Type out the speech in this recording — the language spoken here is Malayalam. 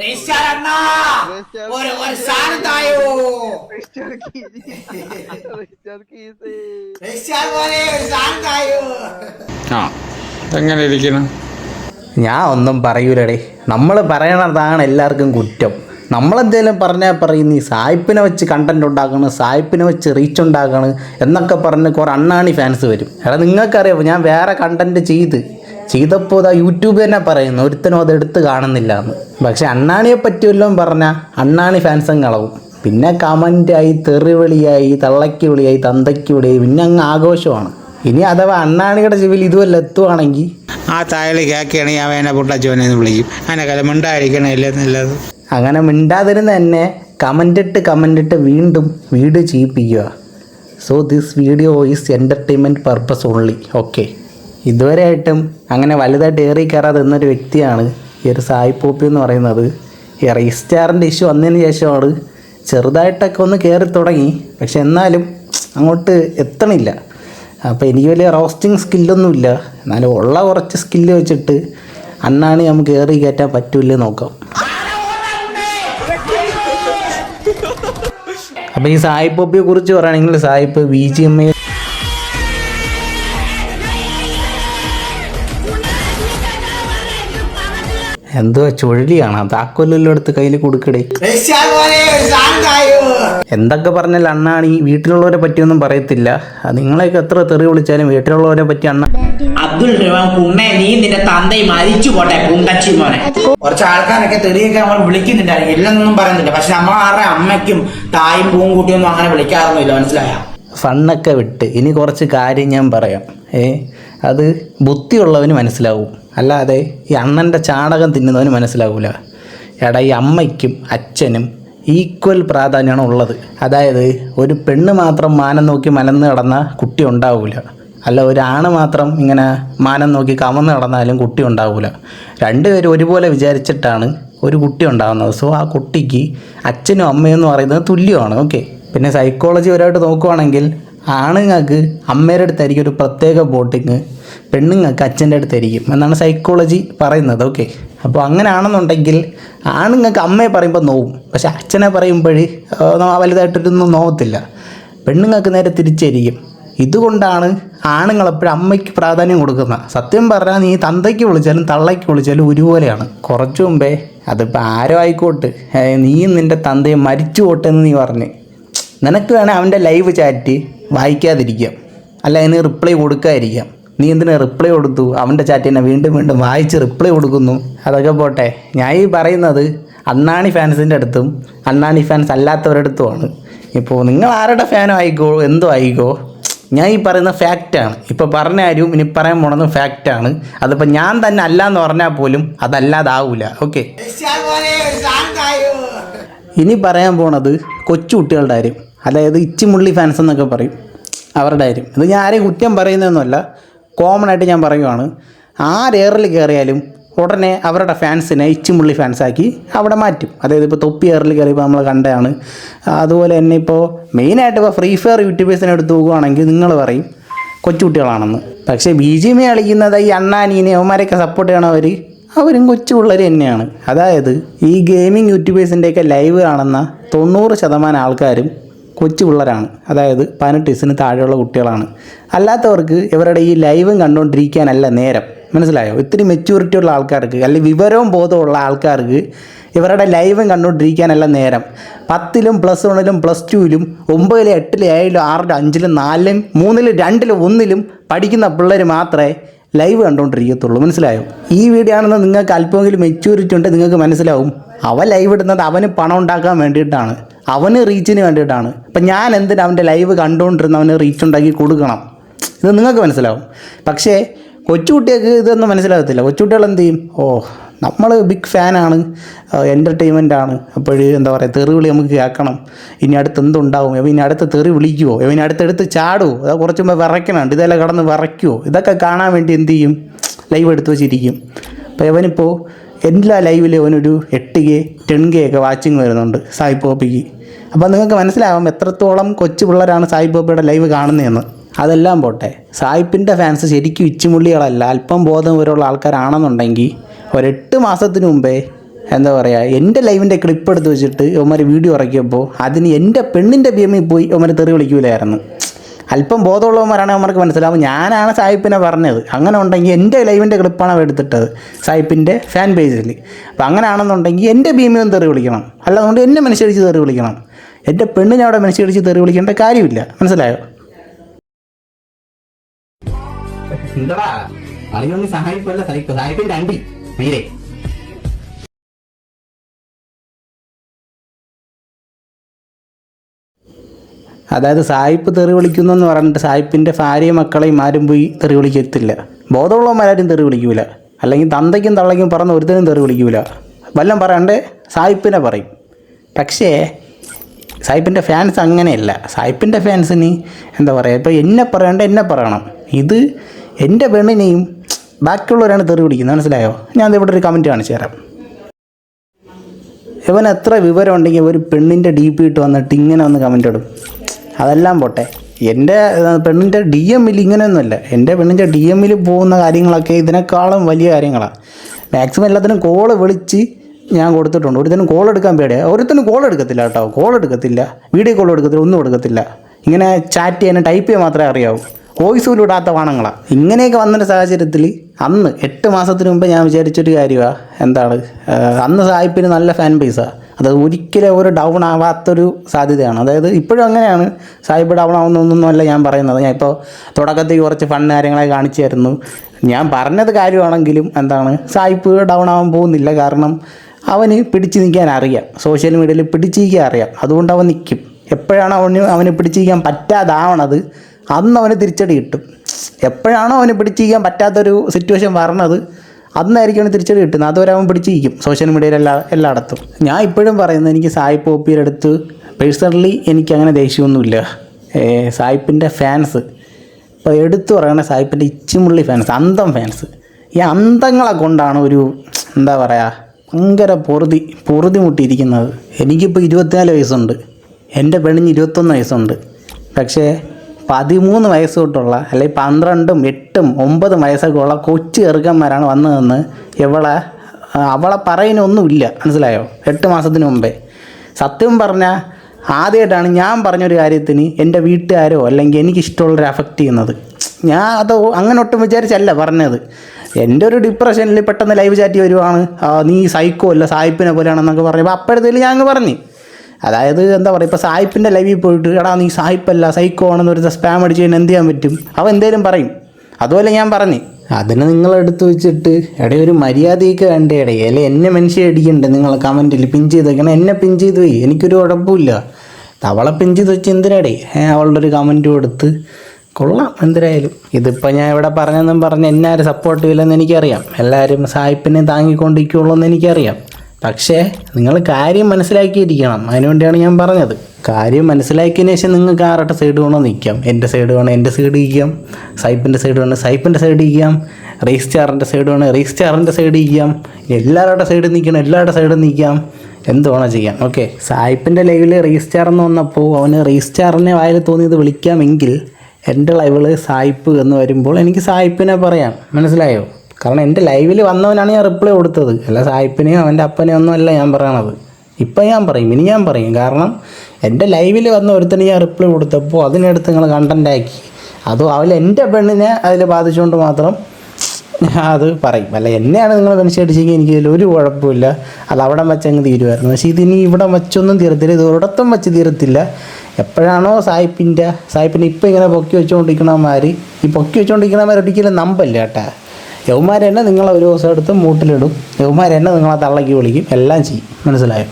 രജിസ്ട്രാർ അണ്ണാ ഒരു ഒരു സാധനം തായോ? രജിസ്റ്റർ കീസ് രജിസ്റ്റർ കീസ് പോലെ ഒരു സാധനം തായോ? ആ എങ്ങനെ ഇരിക്കണം ഞാൻ ഒന്നും പറയൂലടേ. നമ്മൾ പറയണതാണ് എല്ലാവർക്കും കുറ്റം. നമ്മളെന്തേലും പറഞ്ഞാൽ പറയുന്നു ഈ സായിപ്പിനെ വെച്ച് കണ്ടന്റ് ഉണ്ടാക്കണം സായിപ്പിനെ വെച്ച് റീച്ച് ഉണ്ടാക്കണം എന്നൊക്കെ പറഞ്ഞ് കുറേ അണ്ണാണി ഫാൻസ് വരും. എടാ നിങ്ങൾക്കറിയാം ഞാൻ വേറെ കണ്ടന്റ് ചെയ്ത് ചെയ്തപ്പോൾ ഇതാ യൂട്യൂബ് തന്നെ പറയുന്നു ഒരുത്തനും അത് എടുത്ത് കാണുന്നില്ല എന്ന്. പക്ഷെ അണ്ണാണിയെ പറ്റി വല്ലതും പറഞ്ഞാൽ അണ്ണാണി ഫാൻസും കളവും പിന്നെ കമന്റായി തെറിവിളിയായി തള്ളയ്ക്ക് വിളിയായി തന്തയ്ക്ക് വിളിയായി പിന്നെ അങ്ങ് ആഘോഷമാണ്. ഇനി അഥവാ അണ്ണാണിയുടെ ചെവിയിൽ ഇതുവല്ല എത്തുവാണെങ്കിൽ? ആ താഴെ കേക്കുകയാണെങ്കിൽ അവൻ എന്നെ പൊട്ടച്ചോനെ എന്ന് വിളിക്കും. അങ്ങനെ കല മിണ്ടായിരിക്കണല്ലേ നല്ലത്? അങ്ങനെ മിണ്ടാതിരുന്ന് തന്നെ കമന്റിട്ട് കമന്റിട്ട് വീണ്ടും വീട് ചെയ്യിപ്പിക്കുക so this video is entertainment purpose only okay ഇതുവരെയായിട്ടും അങ്ങനെ വലുതായിട്ട് ഏറി കയറാതെ നിന്നൊരു വ്യക്തിയാണ് ഈ ഒരു സായി പോപ്പി എന്ന് പറയുന്നത്. ഈ റീസ്റ്റാറിന്റെ ഇഷ്യൂ വന്നതിന് ശേഷമാണ് ചെറുതായിട്ടൊക്കെ ഒന്ന് കയറി തുടങ്ങി. പക്ഷെ എന്നാലും അങ്ങോട്ട് എത്തണില്ല. അപ്പോൾ എനിക്ക് വലിയ റോസ്റ്റിംഗ് സ്കില്ലൊന്നുമില്ല. എന്നാലും ഉള്ള കുറച്ച് സ്കില്ല് വെച്ചിട്ട് അണ്ണാണ് നമുക്ക് കയറി കയറ്റാൻ പറ്റൂല്ലേ നോക്കാം. അപ്പോൾ ഈ സായിപ്പൊപ്പിയെ പോപ്പിയെ കുറിച്ച് പറയുകയാണെങ്കിൽ സായിപ്പ് ബി ജി എം എ എന്തോ ചുഴലിയാണ്. താക്കോലെല്ലാം എടുത്ത് കയ്യിൽ കൊടുക്കടേ. എന്തൊക്കെ പറഞ്ഞാൽ അണ്ണാണ് ഈ വീട്ടിലുള്ളവരെ പറ്റിയൊന്നും പറയത്തില്ല. നിങ്ങളെയൊക്കെ എത്ര തെറി വിളിച്ചാലും വീട്ടിലുള്ളവരെ പറ്റി അണ്ണ അബ്ദുൾ പുണ്ണെ നീ നിന്റെ തന്തയും മരിച്ചു പോട്ടെ പുണ്ടച്ചി മോനെ. കുറച്ച് ആൾക്കാരൊക്കെ തെറിയൊക്കെ നമ്മൾ വിളിക്കുന്നുണ്ടായിരിക്കും. ഇല്ലെന്നൊന്നും പറയുന്നില്ല. പക്ഷെ നമ്മൾ ആരുടെ അമ്മയ്ക്കും തായും പൂവും കുട്ടിയൊന്നും അങ്ങനെ വിളിക്കാറൊന്നുമില്ല. മനസ്സിലായ? ഫണ്ണൊക്കെ വിട്ട്. ഇനി കുറച്ച് കാര്യം ഞാൻ പറയാം. ഏ അത് ബുദ്ധിയുള്ളവന് മനസ്സിലാവും. അല്ലാതെ ഈ അണ്ണന്റെ ചാണകം തിന്നുന്നവന് മനസ്സിലാവില്ല എടാ ഈ അമ്മയ്ക്കും അച്ഛനും ഈക്വൽ പ്രാധാന്യമാണ് ഉള്ളത്. അതായത് ഒരു പെണ്ണ് മാത്രം മാനം നോക്കി മലന്ന് കിടന്ന കുട്ടി ഉണ്ടാവില്ല അല്ല ഒരാണ് മാത്രം ഇങ്ങനെ മാനം നോക്കി കമന്ന് കിടന്നാലും കുട്ടി ഉണ്ടാവില്ല രണ്ടുപേരും ഒരുപോലെ വിചാരിച്ചിട്ടാണ് ഒരു കുട്ടി ഉണ്ടാകുന്നത് സോ ആ കുട്ടിക്ക് അച്ഛനും അമ്മയും എന്ന് പറയുന്നത് തുല്യമാണ്. ഓക്കെ പിന്നെ സൈക്കോളജി ഒരായിട്ട് നോക്കുവാണെങ്കിൽ ആണുങ്ങൾക്ക് അമ്മയുടെ അടുത്തായിരിക്കും ഒരു പ്രത്യേക ബോട്ടിങ് പെണ്ണുങ്ങൾക്ക് അച്ഛന്റെ അടുത്തായിരിക്കും എന്നാണ് സൈക്കോളജി പറയുന്നത്. ഓക്കെ അപ്പോൾ അങ്ങനെയാണെന്നുണ്ടെങ്കിൽ ആണുങ്ങൾക്ക് അമ്മയെ പറയുമ്പോൾ നോവും. പക്ഷെ അച്ഛനെ പറയുമ്പോൾ വലുതായിട്ടൊന്നും നോവത്തില്ല. പെണ്ണുങ്ങൾക്ക് നേരെ തിരിച്ചായിരിക്കും. ഇതുകൊണ്ടാണ് ആണുങ്ങൾ എപ്പോഴും അമ്മയ്ക്ക് പ്രാധാന്യം കൊടുക്കുന്നത്. സത്യം പറഞ്ഞാൽ നീ തന്തയ്ക്ക് വിളിച്ചാലും തള്ളയ്ക്ക് വിളിച്ചാലും ഒരുപോലെയാണ്. കുറച്ചു മുമ്പേ അതിപ്പോൾ ആരോ ആയിക്കോട്ടെ. നീയും നിന്റെ തന്തയും മരിച്ചു പോട്ടെന്ന് നീ പറഞ്ഞ്. നിനക്ക് വേണേൽ അവന്റെ ലൈവ് ചാറ്റ് വായിക്കാതിരിക്കാം. അല്ല അതിന് റിപ്ലൈ കൊടുക്കാതിരിക്കാം. നീ എന്തിനാ റിപ്ലൈ കൊടുത്തു? അവന്റെ ചാറ്റിനെ വീണ്ടും വീണ്ടും വായിച്ച് റിപ്ലൈ കൊടുക്കുന്നു. അതൊക്കെ പോട്ടെ. ഞാൻ ഈ പറയുന്നത് അണ്ണാണി ഫാൻസിന്റെ അടുത്തും അണ്ണാണി ഫാൻസ് അല്ലാത്തവരുടെ അടുത്തുമാണ്. ഇപ്പോൾ നിങ്ങൾ ആരുടെ ഫാനോ ആയിക്കോ? എന്തോ ആയിക്കോ? ഞാൻ ഈ പറയുന്ന ഫാക്റ്റാണ് ഇപ്പോൾ പറഞ്ഞ കാര്യവും ഇനി പറയാൻ പോണത് ഫാക്റ്റാണ് അതിപ്പോൾ ഞാൻ തന്നെ അല്ല എന്ന് പറഞ്ഞാൽ പോലും അതല്ലാതാവൂല. ഓക്കെ ഇനി പറയാൻ പോണത് കൊച്ചു കുട്ടികളുടെ കാര്യം. അതായത് ഇച്ചിമുള്ളി ഫാൻസ് എന്നൊക്കെ പറയും. അവരുടെ കാര്യം. ഇത് ഞാൻ ആരെയും കുറ്റം പറയുന്നതൊന്നുമല്ല. കോമൺ ആയിട്ട് ഞാൻ പറയുവാണ് ആരേറിൽ കയറിയാലും ഉടനെ അവരുടെ ഫാൻസിനെ ഇച്ചുമുള്ളി ഫാൻസാക്കി അവിടെ മാറ്റും. അതായത് ഇപ്പോൾ തൊപ്പി ഏറിൽ കയറിയപ്പോൾ നമ്മൾ കണ്ടതാണ്. അതുപോലെ തന്നെ ഇപ്പോൾ മെയിനായിട്ട് ഇപ്പോൾ ഫ്രീ ഫയർ യൂട്യൂബേഴ്സിനെ എടുത്ത് പോകുകയാണെങ്കിൽ നിങ്ങൾ പറയും കൊച്ചുകുട്ടികളാണെന്ന്. പക്ഷേ ബി ജി എം കളിക്കുന്നത് ഈ അണ്ണാനീനെ അവന്മാരെയൊക്കെ സപ്പോർട്ട് ചെയ്യണവർ അവരും കൊച്ചു പിള്ളേർ തന്നെയാണ്. അതായത് ഈ ഗെയിമിംഗ് യൂട്യൂബേഴ്സിന്റെയൊക്കെ ലൈവ് കാണുന്ന തൊണ്ണൂറ് ശതമാനം ആൾക്കാരും കൊച്ചു പിള്ളേരാണ് അതായത് പതിനെട്ട് വയസ്സിന് താഴെയുള്ള കുട്ടികളാണ്. അല്ലാത്തവർക്ക് ഇവരുടെ ഈ ലൈവും കണ്ടുകൊണ്ടിരിക്കാനല്ല നേരം. മനസ്സിലായോ? ഇത്തിരി മെച്യൂരിറ്റി ഉള്ള ആൾക്കാർക്ക് അല്ലെങ്കിൽ വിവരവും ബോധമുള്ള ആൾക്കാർക്ക് ഇവരുടെ ലൈവും കണ്ടുകൊണ്ടിരിക്കാനല്ല നേരം. പത്തിലും പ്ലസ് വണ്ണിലും പ്ലസ് ടുവിലും ഒമ്പതിലും എട്ടിലും ഏഴിലും ആറിലും അഞ്ചിലും നാലിലും മൂന്നിലും രണ്ടിലും ഒന്നിലും പഠിക്കുന്ന പിള്ളേർ മാത്രമേ ലൈവ് കണ്ടുകൊണ്ടിരിക്കത്തുള്ളൂ. മനസ്സിലായോ? ഈ വീഡിയോ ആണെന്ന് നിങ്ങൾക്ക് അല്പമെങ്കിലും മെച്യൂരിറ്റി ഉണ്ട് നിങ്ങൾക്ക് മനസ്സിലാവും. അവ ലൈവ് ഇടുന്നത് അവന് പണം ഉണ്ടാക്കാൻ വേണ്ടിയിട്ടാണ്. അവന് റീച്ചിന് വേണ്ടിയിട്ടാണ്. അപ്പം ഞാൻ എന്തിനാ അവന്റെ ലൈവ് കണ്ടുകൊണ്ടിരുന്ന അവന് റീച്ച് ഉണ്ടാക്കി കൊടുക്കണം? ഇത് നിങ്ങൾക്ക് മനസ്സിലാവും. പക്ഷേ കൊച്ചുകുട്ടികൾക്ക് ഇതൊന്നും മനസ്സിലാകത്തില്ല. കൊച്ചുകുട്ടികൾ എന്ത് ചെയ്യും? ഓ നമ്മൾ ബിഗ് ഫാനാണ് എന്റർടൈൻമെന്റ് ആണ്. അപ്പോഴ് എന്താ പറയുക തെറി വിളി നമുക്ക് കേൾക്കണം. ഇനി അടുത്ത് എന്തുണ്ടാവും? ഇനി അടുത്ത് തെറി വിളിക്കുമോ ഇനി അടുത്തെടുത്ത് ചാടുമോ അത് കുറച്ച് മുമ്പ് വിറയ്ക്കണുണ്ട് ഇതെല്ലാം കടന്ന് വിറയ്ക്കുമോ ഇതൊക്കെ കാണാൻ വേണ്ടി എന്ത് ചെയ്യും? ലൈവ് എടുത്ത് വെച്ചിരിക്കും. അപ്പോൾ ഇവനിപ്പോൾ എല്ലാ ലൈവിലും അവനൊരു എട്ട് കെ ടെൻ കെ ഒക്കെ വാച്ചിങ് വരുന്നുണ്ട് സായി പോപ്പിക്ക്. അപ്പോൾ നിങ്ങൾക്ക് മനസ്സിലാവും എത്രത്തോളം കൊച്ചു പിള്ളേരാണ് സായി പോപ്പിയുടെ ലൈവ് കാണുന്നതെന്ന്. അതെല്ലാം പോട്ടെ. സായിപ്പിന്റെ ഫാൻസ് ശരിക്കും ഇച്ചുമുള്ളികളല്ല. അല്പം ബോധം വരെയുള്ള ആൾക്കാരാണെന്നുണ്ടെങ്കിൽ ഒരെട്ട് മാസത്തിന് മുമ്പേ എന്താ പറയുക എന്റെ ലൈവിന്റെ ക്ലിപ്പ് എടുത്ത് വെച്ചിട്ട് ഒമാർ വീഡിയോ ഇറക്കിയപ്പോൾ അതിന് എന്റെ പെണ്ണിന്റെ ബി എമ്മിൽ പോയി ഒമാർ തെറി വിളിക്കൂലായിരുന്നു. അല്പം ബോധമുള്ളവന്മാരാണ് അവന്മാർക്ക് മനസ്സിലാവും. ഞാനാണ് സായിപ്പിനെ പറഞ്ഞത്. അങ്ങനെ ഉണ്ടെങ്കിൽ എന്റെ ലൈവിന്റെ ക്ലിപ്പാണ് അവ എടുത്തിട്ടത് സായിപ്പിന്റെ ഫാൻ പേജിൽ അപ്പോൾ അങ്ങനെയാണെന്നുണ്ടെങ്കിൽ എന്റെ ഭീമിയും തെറി വിളിക്കണം. അല്ലാതുകൊണ്ട് എന്നെ മനുഷ്യടിച്ച് തെറി വിളിക്കണം. എന്റെ പെണ്ണിനെ അവിടെ മനുഷ്യടിച്ച് തെറി വിളിക്കേണ്ട കാര്യമില്ല. മനസ്സിലായോ? എന്താടാ അറിയൊന്നും സഹായിപ്പല്ല സഹായിപ്പിന്റെ അണ്ടി മീരെ. അതായത് സായിപ്പ് തെറി വിളിക്കുന്നു എന്ന് പറഞ്ഞിട്ട് സായിപ്പിന്റെ ഭാര്യയും മക്കളെയും ആരും പോയി തെറി വിളിക്കത്തില്ല. ബോധമുള്ളവന്മാരും തെറി വിളിക്കൂല. അല്ലെങ്കിൽ തന്തയ്ക്കും തള്ളയ്ക്കും പറഞ്ഞ ഒരുത്തനും തെറി വിളിക്കൂല. വല്ലം പറയാണ്ട്? സായിപ്പിനെ പറയും. പക്ഷേ സായിപ്പിന്റെ ഫാൻസ് അങ്ങനെയല്ല. സായിപ്പിന്റെ ഫാൻസിന് എന്താ പറയുക ഇപ്പോൾ എന്നെ പറയണ്ട എന്നെ പറയണം. ഇത് എന്റെ പെണ്ണിനെയും ബാക്കിയുള്ളവരാണ് തെറി വിളിക്കുന്നത്. മനസ്സിലായോ? ഞാൻ ഇവിടെ ഒരു കമന്റ് കാണിച്ചു തരാം. ഇവൻ എത്ര വിവരം ഉണ്ടെങ്കിൽ ഒരു പെണ്ണിന്റെ ഡി പി ഇട്ട് വന്നിട്ട് ഇങ്ങനെ വന്ന് കമന്റ് ഇടും. അതെല്ലാം പോട്ടെ. എന്റെ പെണ്ണിന്റെ ഡി എമ്മിൽ ഇങ്ങനെയൊന്നുമല്ല. എന്റെ പെണ്ണിന്റെ ഡി എമ്മിൽ പോകുന്ന കാര്യങ്ങളൊക്കെ ഇതിനേക്കാളും വലിയ കാര്യങ്ങളാണ് മാക്സിമം എല്ലാത്തിനും കോൾ വിളിച്ച് ഞാൻ കൊടുത്തിട്ടുണ്ട്. ഒരുത്തനും കോൾ എടുക്കാൻ പേടിയാണ് ഒരുത്തനും കോൾ എടുക്കത്തില്ല കേട്ടോ. കോൾ എടുക്കത്തില്ല. വീഡിയോ കോൾ എടുക്കത്തില്ല. ഒന്നും എടുക്കത്തില്ല. ഇങ്ങനെ ചാറ്റ് ചെയ്യാൻ ടൈപ്പ് ചെയ്യാൻ മാത്രമേ അറിയാവൂ. വോയിസ് പോലും ഇടാത്ത വാണങ്ങളാണ് ഇങ്ങനെയൊക്കെ വന്നൊരു സാഹചര്യത്തിൽ അന്ന് എട്ട് മാസത്തിന് മുമ്പ് ഞാൻ വിചാരിച്ചൊരു കാര്യമാണ് എന്താണ്? അന്ന് സായിപ്പിന് നല്ല ഫാൻ ബേസാണ് അത് ഒരിക്കലും ഒരു ഡൗൺ ആവാത്തൊരു സാധ്യതയാണ്. അതായത് ഇപ്പോഴും അങ്ങനെയാണ്. സാഹിബ് ഡൗൺ ആവുന്നൊന്നുമല്ല ഞാൻ പറയുന്നത്. ഞാൻ ഇപ്പോൾ തുടക്കത്തിൽ കുറച്ച് ഫണ്ട് കാര്യങ്ങളെ കാണിച്ചായിരുന്നു ഞാൻ പറഞ്ഞത് കാര്യമാണെങ്കിലും എന്താണ് സായിപ്പ് ഡൗൺ ആവാൻ പോകുന്നില്ല. കാരണം അവന് പിടിച്ചു നിൽക്കാൻ അറിയാം. സോഷ്യൽ മീഡിയയിൽ പിടിച്ചു നിൽക്കാൻ അറിയാം. അതുകൊണ്ട് അവൻ നിൽക്കും. എപ്പോഴാണ് അവന് അവന് പിടിച്ചു നിൽക്കാൻ പറ്റാതാവണത് അന്ന് അവന് തിരിച്ചടി കിട്ടും. എപ്പോഴാണോ അവന് പിടിച്ചിരിക്കാൻ പറ്റാത്തൊരു സിറ്റുവേഷൻ വരണത് അന്നായിരിക്കും അവന് തിരിച്ചടി കിട്ടുന്നത്. അതുവരെ പിടിച്ചിരിക്കും. സോഷ്യൽ മീഡിയയിൽ എല്ലാ എല്ലായിടത്തും. ഞാൻ ഇപ്പോഴും പറയുന്നത് എനിക്ക് സായി പോപ്പിയുടെ അടുത്ത് പേഴ്സണലി എനിക്ക് അങ്ങനെ ദേഷ്യമൊന്നുമില്ല. സായിപ്പിന്റെ ഫാൻസ് ഇപ്പോൾ എടുത്തു പറയണ സായിപ്പിന്റെ ഇച്ചിമുള്ളി ഫാൻസ് അന്തം ഫാൻസ് ഈ അന്തങ്ങളെ കൊണ്ടാണ് ഒരു എന്താ പറയുക ഭയങ്കര പൊറുതി പൊറുതി മുട്ടിയിരിക്കുന്നത് എനിക്കിപ്പോൾ ഇരുപത്തിനാല് വയസ്സുണ്ട്. എന്റെ പെണ്ണിന് ഇരുപത്തൊന്ന് വയസ്സുണ്ട്. പക്ഷേ പതിമൂന്ന് വയസ്സ് തൊട്ടുള്ള അല്ലെങ്കിൽ പന്ത്രണ്ടും എട്ടും ഒമ്പതും വയസ്സൊക്കെ ഉള്ള കൊച്ചു ചെറുക്കന്മാരാണ് വന്നതെന്ന് ഇവളെ അവളെ പറയുന്നൊന്നുമില്ല. മനസ്സിലായോ? എട്ട് മാസത്തിന് മുമ്പേ. സത്യം പറഞ്ഞാൽ ആദ്യമായിട്ടാണ് ഞാൻ പറഞ്ഞൊരു കാര്യത്തിന് എന്റെ വീട്ടുകാരോ അല്ലെങ്കിൽ എനിക്കിഷ്ടമുള്ളവരെ അഫക്റ്റ് ചെയ്യുന്നത്. ഞാൻ അത് അങ്ങനെ ഒട്ടും വിചാരിച്ചല്ല പറഞ്ഞത്. എന്റെ ഒരു ഡിപ്രഷനിൽ പെട്ടെന്ന് ലൈവ് ചാറ്റ് വരുവാണ്. നീ സൈക്കോ അല്ല സായിപ്പിനെ പോലെയാണെന്നൊക്കെ പറഞ്ഞപ്പോൾ അപ്പോഴത്തേലും ഞാൻ അങ്ങ് പറഞ്ഞു. അതായത് എന്താ പറയുക ഇപ്പോൾ സായിപ്പിന്റെ ലൈവിൽ പോയിട്ട് എടാ നീ സായിപ്പല്ല സൈക്കോ ആണെന്ന് ഒരു സ്പാം അടിച്ച് കഴിഞ്ഞാൽ എന്ത് ചെയ്യാൻ പറ്റും? അവ എന്തേലും പറയും. അതുപോലെ ഞാൻ പറഞ്ഞു അതിനെ നിങ്ങൾ എടുത്തു വെച്ചിട്ട് എടേ ഒരു മര്യാദയൊക്കെ വേണ്ടേ എടേ അല്ലെ എന്നെ മനുഷ്യ അടിക്കണ്ടേ നിങ്ങൾ കമന്റിൽ പിൻ ചെയ്ത് എന്നെ പിൻ ചെയ്ത് പോയി എനിക്കൊരു കുഴപ്പമില്ല അവളെ പിൻ ചെയ്ത് വെച്ച് എന്തിനാടേ അവളുടെ ഒരു കമന്റ് കൊടുത്ത്? കൊള്ളാം എന്തിനായാലും ഇതിപ്പോൾ ഞാൻ ഇവിടെ പറഞ്ഞെന്നും പറഞ്ഞ് എന്നെ സപ്പോർട്ട് ചെയ്യില്ലെന്ന് എനിക്കറിയാം. എല്ലാവരും സായിപ്പിനെ താങ്ങിക്കൊണ്ടിരിക്കുള്ളൂ എന്ന് എനിക്കറിയാം. പക്ഷേ നിങ്ങൾ കാര്യം മനസ്സിലാക്കിയിരിക്കണം. അതിനുവേണ്ടിയാണ് ഞാൻ പറഞ്ഞത്. കാര്യം മനസ്സിലാക്കിയതിന് ശേഷം നിങ്ങൾക്ക് ആരുടെ സൈഡ് വേണോ നിൽക്കാം. എന്റെ സൈഡ് വേണോ എന്റെ സൈഡ് ഇരിക്കാം. സൈപ്പിന്റെ സൈഡ് വേണോ സൈപ്പിന്റെ സൈഡ് ഇരിക്കാം. റീസ്റ്റാറിന്റെ സ്റ്റാറിന്റെ സൈഡ് വേണോ റീസ്റ്റാറിന്റെ സ്റ്റാറിന്റെ സൈഡ് ഇരിക്കാം. എല്ലാവരുടെ സൈഡ് നിൽക്കണം എല്ലാവരുടെ സൈഡ് നിൽക്കാം. എന്ത് വേണോ ചെയ്യാം. ഓക്കെ സായിപ്പിന്റെ ലൈവിൽ റീസ്റ്റാർ എന്ന് വന്നപ്പോൾ അവന് റീസ്റ്റാറിനെ വായിൽ തോന്നിയത് വിളിക്കാമെങ്കിൽ എന്റെ ലൈവിൽ സായിപ്പ് എന്ന് വരുമ്പോൾ എനിക്ക് സായിപ്പിനെ പറയാം. മനസ്സിലായോ? കാരണം എന്റെ ലൈവിൽ വന്നവനാണ് ഞാൻ റിപ്ലൈ കൊടുത്തത്. അല്ല സായിപ്പിനെയോ അവന്റെ അപ്പനെയോ ഒന്നും അല്ല ഞാൻ പറയണത്. ഇപ്പം ഞാൻ പറയും ഇനി ഞാൻ പറയും. കാരണം എന്റെ ലൈവിൽ വന്ന ഒരുത്തന് ഞാൻ റിപ്ലൈ കൊടുത്തപ്പോൾ അതിനടുത്ത് നിങ്ങൾ കണ്ടന്റാക്കി അതും അവൾ എന്റെ പെണ്ണിനെ അതിൽ ബാധിച്ചുകൊണ്ട് മാത്രം അത് പറയും. അല്ല എന്നെയാണ് നിങ്ങൾ മനുഷ്യടിച്ചെങ്കിൽ എനിക്ക് ഇതിൽ ഒരു കുഴപ്പമില്ല അത് അവിടെ വെച്ച് അങ്ങ് തീരുമായിരുന്നു പക്ഷേ ഇതിനി ഇവിടെ വെച്ചൊന്നും തീരത്തില്ല. ഇത് ഒരിടത്തും വെച്ച് തീരത്തില്ല. എപ്പോഴാണോ സായിപ്പിന്റെ സായിപ്പിനെ ഇപ്പം ഇങ്ങനെ പൊക്കി വെച്ചുകൊണ്ടിരിക്കണമാർ ഈ പൊക്കി വെച്ചുകൊണ്ടിരിക്കണമാർ ഒരിക്കലും നമ്പല്ല കേട്ടാ യവന്മാരെന്നെ നിങ്ങളെ ഒരു ദിവസം എടുത്ത് മൂട്ടിലിടും. യവന്മാരെന്നെ നിങ്ങളെ തള്ളക്കി വിളിക്കും. എല്ലാം ചെയ്യും. മനസ്സിലായോ?